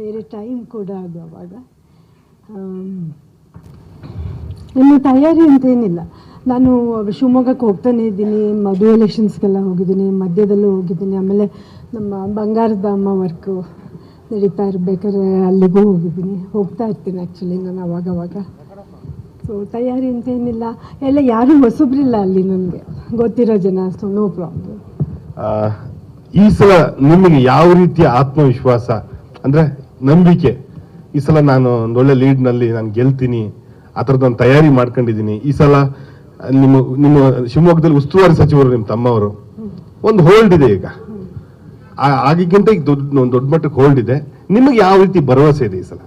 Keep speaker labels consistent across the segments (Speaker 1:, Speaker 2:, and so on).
Speaker 1: ಬೇರೆ ಟೈಮ್ ಕೂಡ ಅದು ಅವಾಗ. ಇನ್ನು ತಯಾರಿ ಅಂತೇನಿಲ್ಲ ನಾನು ಶಿವಮೊಗ್ಗಕ್ಕೆ ಹೋಗ್ತಾನೆ ಇದ್ದೀನಿ, ಮದುವೆ ಎಲೆಕ್ಷನ್ಸ್ಗೆಲ್ಲ ಹೋಗಿದ್ದೀನಿ, ಮಧ್ಯದಲ್ಲೂ ಹೋಗಿದ್ದೀನಿ. ಆಮೇಲೆ ನಮ್ಮ ಬಂಗಾರದ ಅಮ್ಮ ವರ್ಕು ನಡೀತಾ ಇರಬೇಕಾದ್ರೆ ಅಲ್ಲಿಗೂ ಹೋಗಿದ್ದೀನಿ. ಹೋಗ್ತಾ ಇರ್ತೀನಿ ಆ್ಯಕ್ಚುಲಿ ನಾನು ಅವಾಗವಾಗ ಸೊ ತಯಾರಿ ಅಂತೇನಿಲ್ಲ ಎಲ್ಲ ಯಾರೂ ಹೊಸಬ್ರಿಲ್ಲ ಅಲ್ಲಿ ನನಗೆ. ಗೊತ್ತಿರೋ ಜನ ಸೊ ನೋ ಪ್ರಾಬ್ಲಮ್
Speaker 2: ಈ ಸಲ ನಿಮಗೆ ಯಾವ ರೀತಿಯ ಆತ್ಮವಿಶ್ವಾಸ? ಅಂದ್ರೆ ನಂಬಿಕೆ. ಈ ಸಲ ನಾನು ಒಂದೊಳ್ಳೆ ಲೀಡ್ನಲ್ಲಿ ನಾನು ಗೆಲ್ತೀನಿ. ಆ ಥರದ್ದೊಂದು ತಯಾರಿ ಮಾಡ್ಕೊಂಡಿದ್ದೀನಿ. ಈ ಸಲ ನಿಮ್ಮ ನಿಮ್ಮ ಶಿವಮೊಗ್ಗದಲ್ಲಿ ಉಸ್ತುವಾರಿ ಸಚಿವರು ನಿಮ್ಮ ತಮ್ಮವರು. ಒಂದು ಹೋಲ್ಡ್ ಇದೆ ಈಗ. ಆಗಿಗಿಂತ ಈಗ ದೊಡ್ಡ ಒಂದು ದೊಡ್ಡ ಮಟ್ಟಕ್ಕೆ ಹೋಲ್ಡ್ ಇದೆ. ನಿಮಗೆ ಯಾವ ರೀತಿ ಭರವಸೆ ಇದೆ ಈ ಸಲ?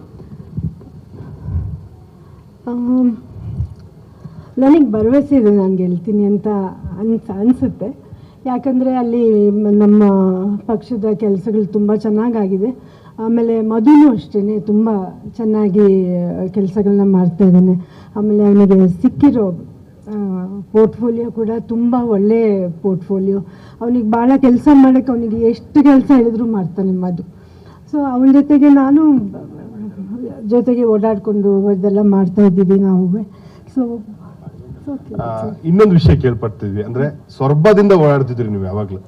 Speaker 1: ನನಗೆ ಭರವಸೆ ಇದೆ ನಾನು ಗೆಲ್ತೀನಿ ಅಂತ ಅನ್ಸ, ಅನಿಸುತ್ತೆ. ಯಾಕಂದರೆ ಅಲ್ಲಿ ನಮ್ಮ ಪಕ್ಷದ ಕೆಲಸಗಳು ತುಂಬ ಚೆನ್ನಾಗಾಗಿದೆ. ಆಮೇಲೆ ಮಧುನೂ ಅಷ್ಟೇ ತುಂಬ ಚೆನ್ನಾಗಿ ಕೆಲಸಗಳನ್ನ ಮಾಡ್ತಾ ಇದ್ದಾನೆ. ಆಮೇಲೆ ಅವನಿಗೆ ಸಿಕ್ಕಿರೋ ಪೋರ್ಟ್ಫೋಲಿಯೋ ಕೂಡ ತುಂಬ ಒಳ್ಳೆ ಪೋರ್ಟ್ಫೋಲಿಯೋ. ಅವನಿಗೆ ಭಾಳ ಕೆಲಸ ಮಾಡೋಕ್ಕೆ ಅವನಿಗೆ ಎಷ್ಟು ಕೆಲಸ ಹೇಳಿದ್ರು ಮಾಡ್ತಾನೆ ಮಧು. ಸೊ ಅವನ ಜೊತೆಗೆ ನಾನು ಜೊತೆಗೆ ಓಡಾಡಿಕೊಂಡು ಇದೆಲ್ಲ ಮಾಡ್ತಾ ಇದ್ದೀವಿ ನಾವು. ಸೊ
Speaker 2: ಇನ್ನೊಂದು ವಿಷಯ ಕೇಳ್ಪಡ್ತಿದ್ವಿ ಅಂದ್ರೆ ಸ್ವರ್ಭದಿಂದ ಓಡಾಡ್ತಿದ್ರಿ ನೀವು ಯಾವಾಗ್ಲೂ.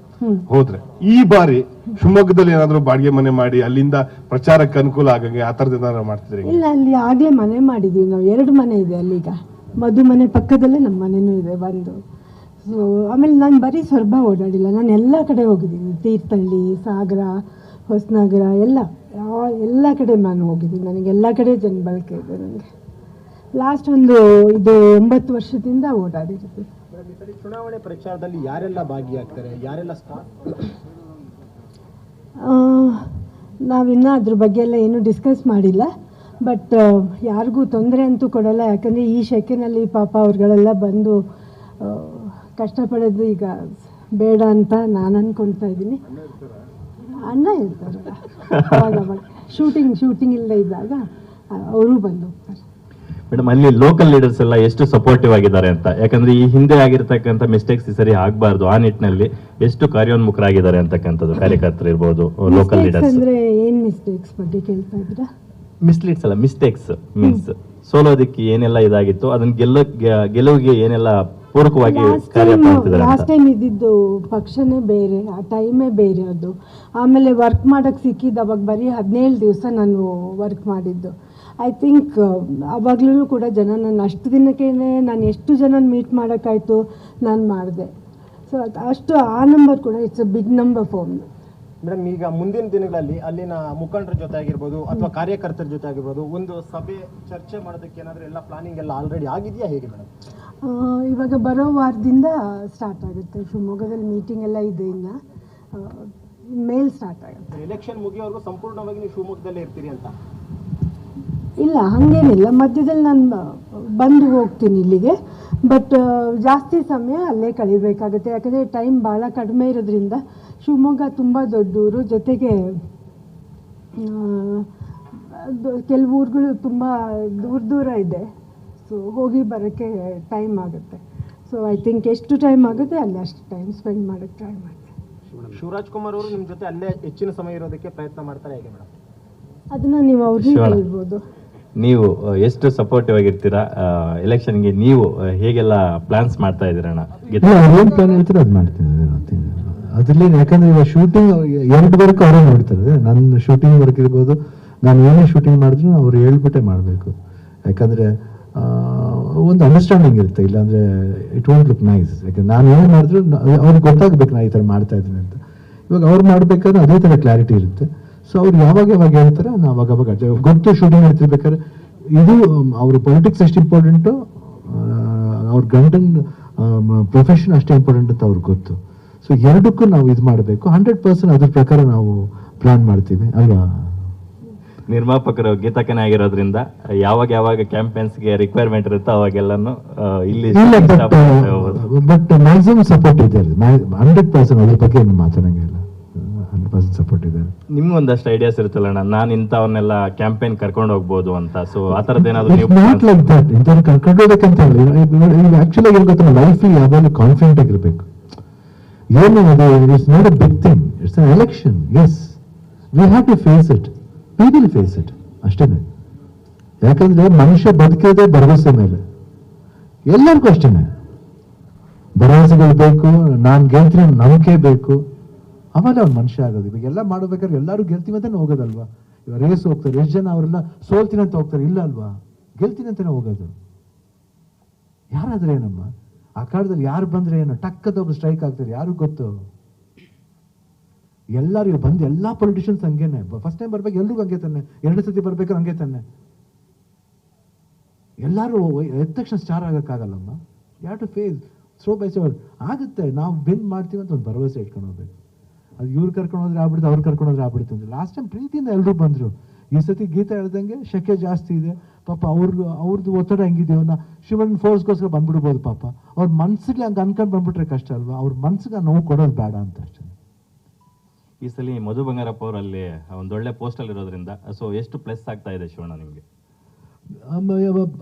Speaker 2: ಹೋದ್ರೆ. ಈ ಬಾರಿ ಶಿವಮೊಗ್ಗದಲ್ಲಿ ಏನಾದ್ರು ಬಾಡಿಗೆ ಮನೆ ಮಾಡಿ ಅಲ್ಲಿಂದ ಪ್ರಚಾರಕ್ಕೆ ಅನುಕೂಲ ಆಗಂಗೆ ಆ ತರದ ಏನಾದ್ರು ಮಾಡ್ತಿದ್ರಿ
Speaker 1: ಇಲ್ಲ, ಅಲ್ಲಿ ಆಗ್ಲೇ ಮನೆ ಮಾಡಿದೀವಿ ನಾವು. ಎರಡು ಮನೆ ಇದೆ ಅಲ್ಲಿಗ ಮಧು ಮನೆ ಪಕ್ಕದಲ್ಲೇ ನಮ್ಮ ಮನೆನೂ ಇದೆ ಬಂದು ಸೊ ಆಮೇಲೆ ನಾನು ಬರೀ ಸ್ವರ್ಭ ಓಡಾಡಿಲ್ಲ. ನಾನು ಎಲ್ಲ ಕಡೆ ಹೋಗಿದ್ದೀನಿ. ತೀರ್ಥಹಳ್ಳಿ, ಸಾಗರ, ಹೊಸನಗರ, ಎಲ್ಲ. ಎಲ್ಲ ಕಡೆ ನಾನು ಹೋಗಿದ್ದೀನಿ. ನನಗೆ ಎಲ್ಲ ಕಡೆ ಜನಬಳಕೆ ಇದೆ ನನಗೆ. ಲಾಸ್ಟ್ ಒಂದು ಇದು ಒಂಬತ್ತು ವರ್ಷದಿಂದ ಓಡಾಡಿರ್ತೀನಿ
Speaker 3: ಸರಿ ಚುನಾವಣೆ ಪ್ರಚಾರದಲ್ಲಿ ಯಾರೆಲ್ಲ ಭಾಗಿಯಾಗ್ತಾರೆ? ಯಾರೆಲ್ಲ ಸ್ಟಾರ್
Speaker 1: ನಾವಿನ್ನೂ ಅದ್ರ ಬಗ್ಗೆ ಎಲ್ಲ ಏನೂ ಡಿಸ್ಕಸ್ ಮಾಡಿಲ್ಲ. ಬಟ್ ಯಾರಿಗೂ ತೊಂದರೆ ಅಂತೂ ಕೊಡಲ್ಲ. ಯಾಕಂದರೆ ಈ ಶೆಕೆನಲ್ಲಿ ಪಾಪ ಅವ್ರುಗಳೆಲ್ಲ ಬಂದು ಕಷ್ಟಪಡೋದು ಈಗ ಬೇಡ ಅಂತ ನಾನು ಅಂದ್ಕೊಳ್ತಾ ಇದ್ದೀನಿ. ಅಣ್ಣ ಇರ್ತಾರೆ ಅವಾಗ ಶೂಟಿಂಗ್ ಶೂಟಿಂಗ್ ಇಲ್ಲದೆ ಇದ್ದಾಗ ಅವರು ಬಂದು ಹೋಗ್ತಾರೆ.
Speaker 4: ಮೇಡಮ್ ಅಲ್ಲಿ ಲೋಕಲ್ ಲೀಡರ್ಸ್ ಎಲ್ಲ ಎಷ್ಟು ಸಪೋರ್ಟಿವ್ ಆಗಿದ್ದಾರೆ ಅಂತ. ಯಾಕಂದ್ರೆ ಈ ಹಿಂದೆ ಆಗಿರ್ತಕ್ಕಂಥ ಮಿಸ್ಟೇಕ್ಸ್ ಈ ಸರಿ ಆಗಬಾರ್ದು. ಆ ನಿಟ್ಟಿನಲ್ಲಿ ಎಷ್ಟು ಕಾರ್ಯೋನ್ಮುಖರಾಗಿದ್ದಾರೆ ಅಂತಕ್ಕಂಥದ್ದು ಕಾರ್ಯಕರ್ತರು ಇರ್ಬೋದು ಲೋಕಲ್ ಲೀಡರ್ಸ್
Speaker 1: ಅಂದ್ರೆ ಏನು ಮಿಸ್ಟೇಕ್ಸ್ ಬಗ್ಗೆ ಕೇಳ್ತಾ ಇದ್ದೀರಾ?
Speaker 4: ಮಿಸ್ಲೀಡ್ಸ್ ಅಲ್ಲ ಮಿಸ್ಟೇಕ್ಸ್ ಮೀನ್ಸ್ ಸೋಲೋದಕ್ಕೆ ಏನೆಲ್ಲ ಇದಾಗಿತ್ತು ಅದನ್ನ ಗೆಲ್ಲ ಗೆಲುವಿಗೆ ಏನೆಲ್ಲ ಪೂರಕವಾಗಿ ಕಾರ್ಯ ಮಾಡ್ತಿದ್ದಾರೆ
Speaker 1: ಲಾಸ್ಟ್ ಟೈಮ್ ಇದ್ದಿದ್ದು ಪಕ್ಷನೇ ಬೇರೆ ಆ ಟೈಮೇ ಬೇರೆ ಅದು. ಆಮೇಲೆ ವರ್ಕ್ ಮಾಡಕ್ ಸಿಕ್ಕಿದ್ದು ಅವಾಗ ಬರೀ ಹದಿನೇಳು ದಿವಸ ನಾನು ವರ್ಕ್ ಮಾಡಿದ್ದು. ಐ ಥಿಂಕ್ ಅವಾಗಲೂ ಕೂಡ ಜನ ನಾನು ಅಷ್ಟು ದಿನಕ್ಕೇ ನಾನು ಎಷ್ಟು ಜನ ಮೀಟ್ ಮಾಡೋಕ್ಕಾಯಿತು ನಾನು ಮಾಡಿದೆ. ಸೊ ಅಷ್ಟು ಆ ನಂಬರ್ ಕೂಡ it's a big number phone
Speaker 3: madam ಈಗ ಮುಂದಿನ ದಿನಗಳಲ್ಲಿ ಅಲ್ಲಿನ ಮುಖಂಡರ ಜೊತೆ ಆಗಿರ್ಬೋದು ಅಥವಾ ಕಾರ್ಯಕರ್ತರ ಜೊತೆ ಆಗಿರ್ಬೋದು ಒಂದು ಸಭೆ ಚರ್ಚೆ ಮಾಡೋದಕ್ಕೆ ಏನಾದರೂ ಎಲ್ಲ ಪ್ಲಾನಿಂಗ್ ಎಲ್ಲ ಆಲ್ರೆಡಿ ಆಗಿದೆಯಾ ಹೇಗೆ ಮೇಡಮ್
Speaker 1: ಇವಾಗ ಬರೋ ವಾರದಿಂದ ಸ್ಟಾರ್ಟ್ ಆಗುತ್ತೆ. ಶಿವಮೊಗ್ಗದಲ್ಲಿ ಮೀಟಿಂಗ್ ಎಲ್ಲ ಇದೆ ಇನ್ನು. ಮೇಲ್ ಸ್ಟಾರ್ಟ್ ಆಗುತ್ತೆ.
Speaker 3: ಎಲೆಕ್ಷನ್ ಮುಗಿಯೋವರೆಗೂ ಸಂಪೂರ್ಣವಾಗಿ ನೀವು ಶಿವಮೊಗ್ಗದಲ್ಲೇ ಇರ್ತೀರಿ ಅಂತ.
Speaker 1: ಇಲ್ಲ ಹಾಗೇನಿಲ್ಲ. ಮಧ್ಯದಲ್ಲಿ ನಾನು ಬಂದು ಹೋಗ್ತೀನಿ ಇಲ್ಲಿಗೆ. ಬಟ್ ಜಾಸ್ತಿ ಸಮಯ ಅಲ್ಲೇ ಕಳಿಬೇಕಾಗುತ್ತೆ. ಯಾಕಂದರೆ ಟೈಮ್ ಭಾಳ ಕಡಿಮೆ ಇರೋದ್ರಿಂದ ಶಿವಮೊಗ್ಗ ತುಂಬ ದೊಡ್ಡ ಊರು ಜೊತೆಗೆ ಕೆಲವು ಊರುಗಳು ತುಂಬ ದೂರ ದೂರ ಇದೆ. ಸೊ ಹೋಗಿ ಬರೋಕ್ಕೆ ಟೈಮ್ ಆಗುತ್ತೆ. ಸೊ ಐ ಥಿಂಕ್ ಎಷ್ಟು ಟೈಮ್ ಆಗುತ್ತೆ ಅಲ್ಲಿ ಅಷ್ಟು ಟೈಮ್ ಸ್ಪೆಂಡ್ ಮಾಡೋಕ್ಕೆ ಟ್ರೈ ಮಾಡ್ತೀನಿ.
Speaker 3: ಶಿವರಾಜ್ ಕುಮಾರ್ ಅವರು ನಿಮ್ಮ ಜೊತೆ ಅಲ್ಲೇ ಹೆಚ್ಚಿನ ಸಮಯ ಇರೋದಕ್ಕೆ ಪ್ರಯತ್ನ ಮಾಡ್ತಾರೆ ಹೇಗೆ ಮೇಡಮ್?
Speaker 1: ಅದನ್ನು ನೀವು ಅವ್ರಿಗೆ
Speaker 4: Sure. ನೀವು ಎಷ್ಟು ಸಪೋರ್ಟಿವ್ ಆಗಿರ್ತೀರಾ ಎಲೆಕ್ಷನ್ಗೆ ನೀವು ಹೇಗೆಲ್ಲ ಪ್ಲಾನ್ಸ್ ಮಾಡ್ತಾ ಇದ್ದೀರಣ್ಣ
Speaker 5: ಅವ್ರೇನ್ ಪ್ಲಾನ್ ಮಾಡ್ತೀನಿ ಅದೇ ಅದ್ರಲ್ಲಿ ಯಾಕಂದ್ರೆ ಇವಾಗ ಶೂಟಿಂಗ್ ಎರಡು ವರ್ಕ್ ಅವರೇ ನೋಡ್ತಾರೆ. ನನ್ನ ಶೂಟಿಂಗ್ ವರ್ಕ್ ಇರ್ಬೋದು, ನಾನು ಏನೇ ಶೂಟಿಂಗ್ ಮಾಡಿದ್ರು ಅವ್ರು ಹೇಳ್ಬಿಟ್ಟೆ ಮಾಡಬೇಕು. ಯಾಕಂದ್ರೆ ಒಂದು ಅಂಡರ್ಸ್ಟ್ಯಾಂಡಿಂಗ್ ಇರುತ್ತೆ, ಇಲ್ಲಾಂದ್ರೆ ಇಟ್ ವೋಂಟ್ ಲುಕ್ ನೈಸ್ ಯಾಕಂದ್ರೆ ನಾನು ಏನು ಮಾಡಿದ್ರು ಅವ್ರಿಗೆ ಗೊತ್ತಾಗ್ಬೇಕು ನಾನು ಈ ಥರ ಮಾಡ್ತಾ ಇದ್ದೀನಿ ಅಂತ. ಇವಾಗ ಅವ್ರು ಮಾಡ್ಬೇಕಾದ್ರೆ ಅದೇ ಥರ ಕ್ಲಾರಿಟಿ ಇರುತ್ತೆ. ಸೊ ಅವ್ರು ಯಾವಾಗ ಯಾವಾಗ ಹೇಳ್ತಾರೆ ನಾವು ಅವಾಗ ಅವಾಗ ಗೊತ್ತು ಶೂಟಿಂಗ್ ಹೇಳ್ತಿರ್ಬೇಕಾದ್ರೆ ಇದು ಅವ್ರ ಪೊಲಿಟಿಕ್ಸ್ ಎಷ್ಟು ಇಂಪಾರ್ಟೆಂಟು ಅವ್ರ ಗಂಡನ್ ಪ್ರೊಫೆಷನ್ ಅಷ್ಟೇ ಇಂಪಾರ್ಟೆಂಟ್ ಅಂತ ಅವ್ರಿಗೆ ಗೊತ್ತು. ಸೊ ಎರಡಕ್ಕೂ ನಾವು ಇದು ಮಾಡಬೇಕು. ಹಂಡ್ರೆಡ್ ಪರ್ಸೆಂಟ್ ಅದ್ರ ಪ್ರಕಾರ ನಾವು ಪ್ಲಾನ್ ಮಾಡ್ತೀವಿ ಅಲ್ವಾ?
Speaker 4: ನಿರ್ಮಾಪಕರು ಗೀತಕನೇ ಆಗಿರೋದ್ರಿಂದ ಯಾವಾಗ ಯಾವಾಗ ಕ್ಯಾಂಪೇನ್ಸ್ಗೆ ರಿಕ್ವೈರ್ಮೆಂಟ್ ಇರುತ್ತೋ ಅವಾಗೆಲ್ಲಾನು ಇಲ್ಲಿ.
Speaker 5: ಬಟ್ ಮ್ಯಾಕ್ಸಿಮಮ್ ಸಪೋರ್ಟ್ ಇದೆ ಹಂಡ್ರೆಡ್ ಪರ್ಸೆಂಟ್ ಅದ್ರ ಬಗ್ಗೆ ಏನು ಮಾತಾಡಂಗಿಲ್ಲ. ಪರ್ಸೆಂಟ್ ಸಪೋರ್ಟ್ ಇದೆ.
Speaker 4: ನಿಮ್ಗೆ ಒಂದಷ್ಟು ಐಡಿಯಾಸ್ ಇರುತ್ತಲ್ಲ ನಾನು ಇಂಥವನ್ನೆಲ್ಲ ಕ್ಯಾಂಪೇನ್ ಕರ್ಕೊಂಡು ಹೋಗ್ಬೋದು ಅಂತ. ಸೊ ಆ ಥರದ್ದು ಏನಾದ್ರು
Speaker 5: ಇಟ್ಸ್
Speaker 4: ನೀವು
Speaker 5: ನಾಟ್ ಲೈಕ್ ದಟ್ ಇಂಥವ್ರು ಕರ್ಕೊಂಡು ಹೋಗ್ಬೇಕಂತ ಇಲ್ಲ. ಆ್ಯಕ್ಚುಲಿ ಆಗಿ ಗೊತ್ತಿಲ್ಲ ಲೈಫಲ್ಲಿ ಯಾವಾಗಲೂ ಕಾನ್ಫಿಡೆಂಟ್ ಆಗಿರ್ಬೇಕು. ಏನು ಅದು it's not a big thing it's an election as we have to face it we will face it ಅಷ್ಟೇ ಯಾಕಂದ್ರೆ ಮನುಷ್ಯ ಬದುಕೋದೆ ಭರವಸೆ ಮೇಲೆ. ಎಲ್ಲರಿಗೂ ಅಷ್ಟೇನೆ. ಭರವಸೆಗಳು ಬೇಕು ನಾನು ಗೆಲ್ತೀನಿ ನಂಬಿಕೆ ಬೇಕು. ಆಮೇಲೆ ಅವ್ನು ಮನುಷ್ಯ ಆಗೋದು. ಇವಾಗ ಎಲ್ಲ ಮಾಡ್ಬೇಕಾದ್ರೆ ಎಲ್ಲರೂ ಗೆಲ್ತೀವಿ ಅಂತಾನೆ ಹೋಗೋದಲ್ವಾ? ಇವಾಗ ರೇಸ್ ಹೋಗ್ತಾರೆ, ಎಷ್ಟು ಜನ ಅವರೆಲ್ಲ ಸೋಲ್ತೀನಿ ಅಂತ ಹೋಗ್ತಾರೆ, ಇಲ್ಲ ಅಲ್ವಾ? ಗೆಲ್ತೀನಿ ಅಂತಾನೆ ಹೋಗೋದು. ಯಾರಾದ್ರೆ ಏನಮ್ಮ? ಆ ಕಾಲದಲ್ಲಿ ಯಾರು ಬಂದ್ರೆ ಏನು? ಟಕ್ಕದ ಒಬ್ರು ಸ್ಟ್ರೈಕ್ ಆಗ್ತಾರೆ, ಯಾರು ಗೊತ್ತು? ಎಲ್ಲರಿಗೂ ಬಂದು ಎಲ್ಲಾ ಪೊಲಿಟಿಷಿಯನ್ಸ್ ಹಂಗೇನೆ. ಫಸ್ಟ್ ಟೈಮ್ ಬರ್ಬೇಕು, ಎಲ್ರಿಗೂ ಹಂಗೆ ತಾನೆ. ಎರಡು ಸತಿ ಬರ್ಬೇಕು ಹಂಗೆ ತಾನೆ. ಎಲ್ಲರೂ ಎದ್ದ ತಕ್ಷಣ star ಆಗಕ್ಕಾಗಲ್ಲಮ್ಮ? Have to face slow by ಆಗುತ್ತೆ, ನಾವು ಬೆನ್ ಮಾಡ್ತೀವಿ ಅಂತ ಒಂದು ಭರವಸೆ ಇಟ್ಕೊಂಡು ಹೋಗ್ಬೇಕು. ಅದು ಇವ್ರು ಕರ್ಕೊಂಡು ಹೋದ್ರೆ ಆಗ್ಬಿಡ್ತು ಅವ್ರು ಕರ್ಕೊಂಡು ಹೋದ್ರೆ ಆಗ್ಬಿಡ್ತು ಅಂದ್ರೆ. ಲಾಸ್ಟ್ ಟೈಮ್ ಪ್ರೀತಿಯಿಂದ ಎಲ್ಲರೂ ಬಂದರು. ಈ ಸತಿ ಗೀತಾ ಹೇಳ್ದಂಗೆ ಶಕೆ ಜಾಸ್ತಿ ಇದೆ. ಪಾಪ ಅವ್ರದ್ದು ಅವ್ರದ್ದು ಒತ್ತಡ ಹೆಂಗಿದೆ ನಾ ಶಿವನ್ ಫೋರ್ಸ್ಗೋಸ್ಕರ ಬಂದ್ಬಿಡ್ಬೋದು ಪಾಪ. ಅವ್ರ ಮನ್ಸಿಗೆ ಹಂಗೆ ಅನ್ಕೊಂಡು ಬಂದ್ಬಿಟ್ರೆ ಕಷ್ಟ ಅಲ್ವಾ? ಅವ್ರ ಮನ್ಸಿಗೆ ನೋವು ಕೊಡೋದು ಬೇಡ ಅಂತ ಅಷ್ಟೇ.
Speaker 4: ಈ ಸಲ ಮಧು ಬಂಗಾರಪ್ಪ ಅವರಲ್ಲಿ ಒಂದೊಳ್ಳೆ ಪೋಸ್ಟಲ್ಲಿ ಇರೋದ್ರಿಂದ ಸೊ ಎಷ್ಟು ಪ್ಲಸ್ ಆಗ್ತಾ ಇದೆ ಶಿವಣ್ಣ ನಿಮಗೆ?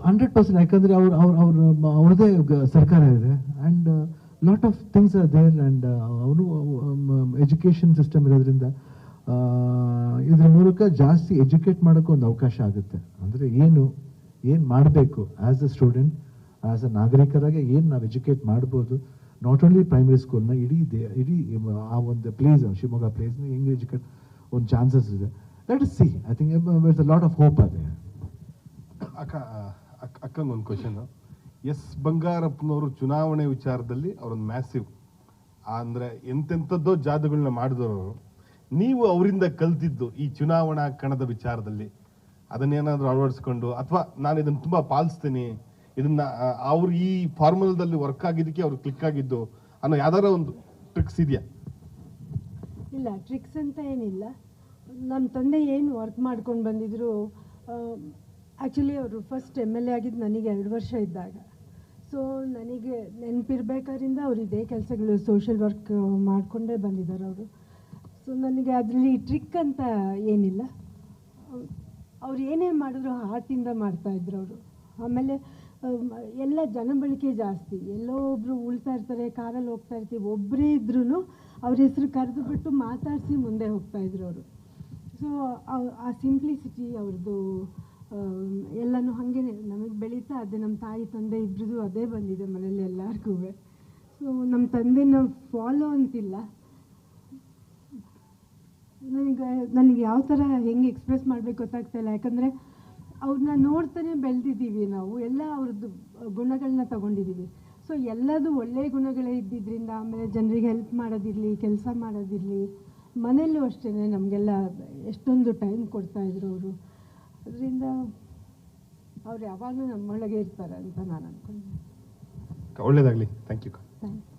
Speaker 5: ಹಂಡ್ರೆಡ್ ಪರ್ಸೆಂಟ್ ಯಾಕಂದ್ರೆ ಅವ್ರು ಅವ್ರ ಅವ್ರ ಅವ್ರದೇ ಸರ್ಕಾರ ಇದೆ. And lot of things are there and ಅವರು ಎಜುಕೇಷನ್ ಸಿಸ್ಟಮ್ ಇರೋದ್ರಿಂದ ಇದ್ರ ಮೂಲಕ ಜಾಸ್ತಿ ಎಜುಕೇಟ್ ಮಾಡೋಕ್ಕೂ ಒಂದು ಅವಕಾಶ ಆಗುತ್ತೆ. ಅಂದರೆ ಏನು ಏನು ಮಾಡಬೇಕು as a student as a ನಾಗರಿಕರಾಗೆ ಏನು ನಾವು ಎಜುಕೇಟ್ ಮಾಡ್ಬೋದು ನಾಟ್ ಓನ್ಲಿ ಪ್ರೈಮರಿ ಸ್ಕೂಲ್ನ ಇಡೀ ದೇ, ಇಡೀ, ಆ ಒಂದು ಪ್ಲೇಸ್ ಶಿವಮೊಗ್ಗ ಪ್ಲೇಸ್ನ ಹೆಂಗೆ ಎಜುಕೇಟ್ ಒಂದು ಚಾನ್ಸಸ್ ಇದೆ. Let is see I think lot of hope ಅದೇ
Speaker 2: ಅಕ್ಕ ಅಕ್ಕ ಅಕ್ಕಂಗೆ ಒಂದು ಕ್ವಶನ್ ಎಸ್ ಬಂಗಾರಪ್ಪನವರು ಚುನಾವಣೆ ವಿಚಾರದಲ್ಲಿ ಅವರೊಂದು ಮ್ಯಾಸಿವ್ ಅಂದರೆ ಎಂತೆಂಥದ್ದೋ ಜಾದುಗಳನ್ನ ಮಾಡಿದವರು ನೀವು ಅವರಿಂದ ಕಲ್ತಿದ್ದು ಈ ಚುನಾವಣಾ ಕಣದ ವಿಚಾರದಲ್ಲಿ. ಅದನ್ನೇನಾದರೂ ಅಳವಡಿಸ್ಕೊಂಡು, ಅಥವಾ ನಾನು ಇದನ್ನು ತುಂಬ ಪಾಲಿಸ್ತೀನಿ. ಇದನ್ನ ಅವರು ಈ ಫಾರ್ಮುಲಾದಲ್ಲಿ ವರ್ಕ್ ಆಗಿದ್ದಕ್ಕೆ ಅವ್ರು ಕ್ಲಿಕ್ ಆಗಿದ್ದು ಅನ್ನೋ ಯಾವ್ದಾರ ಒಂದು ಟ್ರಿಕ್ಸ್ ಇದೆಯಾ?
Speaker 1: ಇಲ್ಲ ಟ್ರಿಕ್ಸ್ ಅಂತ ಏನಿಲ್ಲ. ನಮ್ಮ ತಂದೆ ಏನು ವರ್ಕ್ ಮಾಡ್ಕೊಂಡು ಬಂದಿದ್ರು ಆ್ಯಕ್ಚುಲಿ ಅವರು ಫಸ್ಟ್ ಎಂ ಎಲ್ ಎ ಆಗಿದ್ದು ನನಗೆ ಎರಡು ವರ್ಷ ಇದ್ದಾಗ. ಸೊ ನನಗೆ ನೆನಪಿರ್ಬೇಕಾದ್ರಿಂದ ಅವ್ರು ಇದೇ ಕೆಲಸಗಳು ಸೋಷಿಯಲ್ ವರ್ಕ್ ಮಾಡಿಕೊಂಡೇ ಬಂದಿದ್ದಾರೆ ಅವರು. ಸೊ ನನಗೆ ಅದರಲ್ಲಿ ಟ್ರಿಕ್ ಅಂತ ಏನಿಲ್ಲ. ಅವ್ರು ಏನೇ ಮಾಡಿದ್ರು ಹಾರ್ಟಿಂದ ಮಾಡ್ತಾಯಿದ್ರು ಅವರು. ಆಮೇಲೆ ಎಲ್ಲ ಜನಬಳಿಕೆ ಜಾಸ್ತಿ. ಎಲ್ಲೋ ಒಬ್ಬರು ಉಳ್ತಾ ಇರ್ತಾರೆ, ಕಾರಲ್ಲಿ ಹೋಗ್ತಾ ಇರ್ತೀವಿ. ಒಬ್ಬರೇ ಇದ್ರೂ ಅವ್ರ ಹೆಸರು ಕರೆದು ಬಿಟ್ಟು ಮಾತಾಡಿಸಿ ಮುಂದೆ ಹೋಗ್ತಾ ಇದ್ರು ಅವರು. ಸೊ ಆ ಸಿಂಪ್ಲಿಸಿಟಿ ಅವ್ರದ್ದು ಎಲ್ಲನೂ ಹಾಗೇ ನಮಗೆ ಬೆಳೀತಾ ಅದೇ ನಮ್ಮ ತಾಯಿ ತಂದೆ ಇಬ್ಬರದು ಅದೇ ಬಂದಿದೆ ಮನೇಲಿ ಎಲ್ಲರಿಗೂ. ಸೊ ನಮ್ಮ ತಂದೆನ ಫಾಲೋ ಅಂತಿಲ್ಲ. ನನಗೆ ನನಗೆ ಯಾವ ಥರ ಹೆಂಗೆ ಎಕ್ಸ್ಪ್ರೆಸ್ ಮಾಡಬೇಕು ಗೊತ್ತಾಗ್ತಾ ಇಲ್ಲ. ಯಾಕಂದರೆ ಅವ್ರನ್ನ ನೋಡ್ತಾನೆ ಬೆಳೆದಿದ್ದೀವಿ ನಾವು. ಎಲ್ಲ ಅವ್ರದ್ದು ಗುಣಗಳನ್ನ ತಗೊಂಡಿದ್ದೀವಿ. ಸೊ ಎಲ್ಲದು ಒಳ್ಳೆಯ ಗುಣಗಳೇ ಇದ್ದಿದ್ದರಿಂದ ಆಮೇಲೆ ಜನರಿಗೆ ಹೆಲ್ಪ್ ಮಾಡೋದಿರಲಿ, ಕೆಲಸ ಮಾಡೋದಿರಲಿ, ಮನೆಯಲ್ಲೂ ಅಷ್ಟೇ ನಮಗೆಲ್ಲ ಎಷ್ಟೊಂದು ಟೈಮ್ ಕೊಡ್ತಾಯಿದ್ರು ಅವರು. ಅದರಿಂದ ಅವ್ರು ಯಾವಾಗಲೂ ನಮ್ಮೊಳಗೆ ಇರ್ತಾರೆ ಅಂತ ನಾನು ಅಂದ್ಕೊಂಡೆ
Speaker 2: ಒಳ್ಳೇದಾಗಲಿ. Thank you
Speaker 1: thanks